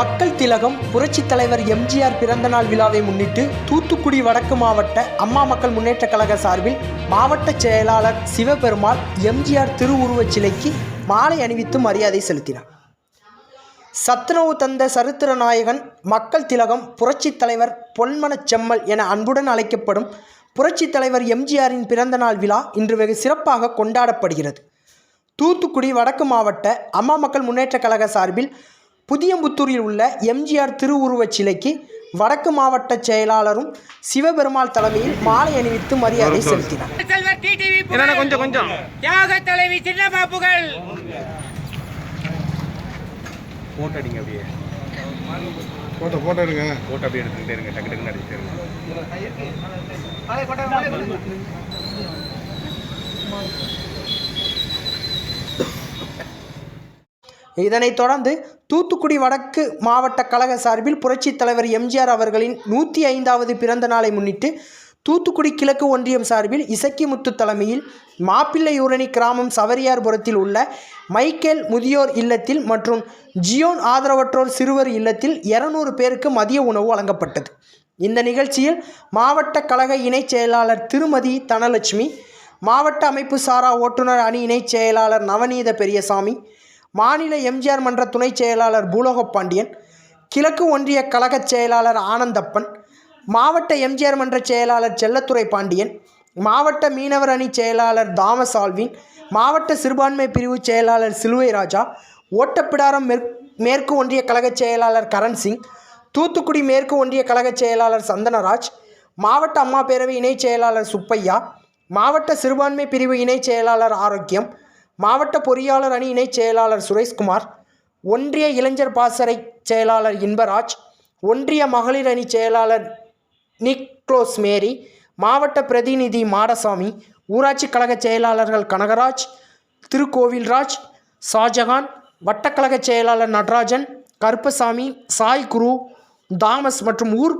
மக்கள் திலகம் புரட்சித் தலைவர் எம்ஜிஆர் பிறந்தநாள் விழாவை முன்னிட்டு தூத்துக்குடி வடக்கு மாவட்ட அம்மா மக்கள் முன்னேற்றக் கழக சார்பில் மாவட்ட செயலாளர் சிவபெருமாள் எம்ஜிஆர் திருவுருவச் சிலைக்கு மாலை அணிவித்து மரியாதை செலுத்தினார். சத்துணவு தந்த சரித்திர நாயகன் மக்கள் திலகம் புரட்சித் தலைவர் பொன்மனச் செம்மல் என அன்புடன் அழைக்கப்படும் புரட்சித் தலைவர் எம்ஜிஆரின் பிறந்தநாள் விழா இன்று வெகு சிறப்பாக கொண்டாடப்படுகிறது. தூத்துக்குடி வடக்கு மாவட்ட அம்மா மக்கள் முன்னேற்றக் கழக சார்பில் புதியம்புத்தூரில் உள்ள எம்ஜிஆர் திருவுருவச் சிலைக்கு வடக்கு மாவட்ட செயலாளரும் சிவபெருமாள் தலைமையில் மாலை அணிவித்து மரியாதை செலுத்தினார். கொஞ்சம் கொஞ்சம். தியாக தலைவி சின்னம்மா புகழ். போட்டோ அடிங்க அப்படியே. போட்டோ போட்டோ எடுங்க. போட்டோ அப்படியே எடுத்துக்கிட்டே இருங்க. டக்கு டக்குன்னு அடிச்சுட்டே இருங்க. இதனைத் தொடர்ந்து தூத்துக்குடி வடக்கு மாவட்ட கழக சார்பில் புரட்சித் தலைவர் எம்ஜிஆர் அவர்களின் நூற்றி ஐந்தாவது பிறந்த நாளை முன்னிட்டு தூத்துக்குடி கிழக்கு ஒன்றியம் சார்பில் இசக்கிமுத்து தலைமையில் மாப்பிள்ளையூரணி கிராமம் சவரியார்புரத்தில் உள்ள மைக்கேல் முதியோர் இல்லத்தில் மற்றும் ஜியோன் ஆதரவற்றோர் சிறுவர் இல்லத்தில் இருநூறு பேருக்கு மதிய உணவு வழங்கப்பட்டது. இந்த நிகழ்ச்சியில் மாவட்ட கழக இணைச் செயலாளர் திருமதி தனலட்சுமி மாவட்ட அமைப்பு சாரா ஓட்டுநர் அணி இணைச் செயலாளர் நவநீத பெரியசாமி மாநில எம்ஜிஆர் மன்ற துணைச் செயலாளர் பூலோகப்பாண்டியன் கிழக்கு ஒன்றிய கழகச் செயலாளர் ஆனந்தப்பன் மாவட்ட எம்ஜிஆர் மன்ற செயலாளர் செல்லத்துறை பாண்டியன் மாவட்ட மீனவர் அணி செயலாளர் தாமஸ் ஆல்வின் மாவட்ட சிறுபான்மை பிரிவு செயலாளர் சிலுவை ராஜா ஓட்டப்பிடாரம் மேற்கு ஒன்றிய கழகச் செயலாளர் கரண் சிங் தூத்துக்குடி மேற்கு ஒன்றிய கழகச் செயலாளர் சந்தனராஜ் மாவட்ட அம்மா பேரவை இணைச் செயலாளர் சுப்பையா மாவட்ட சிறுபான்மை பிரிவு இணைச் செயலாளர் ஆரோக்கியம் மாவட்ட பொறியாளர் அணி இணைச் செயலாளர் சுரேஷ்குமார் ஒன்றிய இளைஞர் பாசறை செயலாளர் இன்பராஜ் ஒன்றிய மகளிர் அணி செயலாளர் நிக்ளோஸ் மேரி மாவட்ட பிரதிநிதி மாடசாமி ஊராட்சி கழக செயலாளர்கள் கனகராஜ் திருக்கோவில்ராஜ் ஷாஜகான் வட்டக்கழக செயலாளர் நடராஜன் கருப்பசாமி சாய் குரு தாமஸ் மற்றும் ஊர்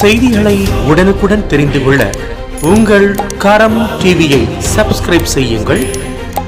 செய்திகளை உடனுக்குடன் தெரிந்து கொள்ள உங்கள் கரம் டிவியை சப்ஸ்கிரைப் செய்யுங்கள்.